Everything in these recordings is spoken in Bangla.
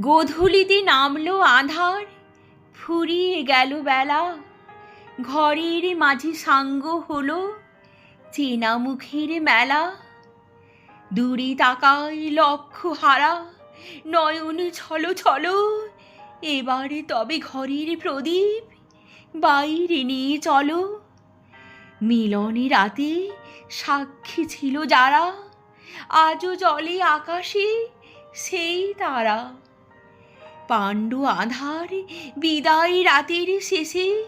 গোধূলিতে নামলো আধার, ফুরিয়ে গেল বেলা। ঘরের মাঝে সাঙ্গ হলো চেনা মুখের মেলা। দূরে তাকাই লক্ষ্য হারা, নয়ন ছলো ছলো। এবারে তবে ঘরের প্রদীপ, বাইরে নিয়ে চলো। মিলনে রাতে সাক্ষী ছিল যারা, আজও জলে আকাশে সেই তারা। পাণ্ডু আধার বিদায় রাতের শেষে।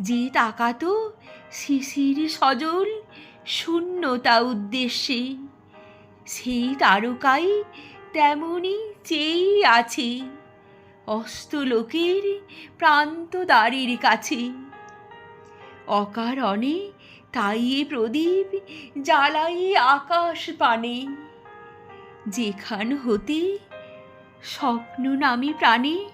যে তাকাতো শিশির সজল শূন্যতা উদ্দেশ্যে। সেই তারকাই তেমনি চেয়েই আছে অস্তলোকের প্রান্ত দ্বারের কাছে। অকারণে তাই প্রদীপ জ্বালাই আকাশ পানে। যেখান হতে স্বপ্ন নামী প্রাণে।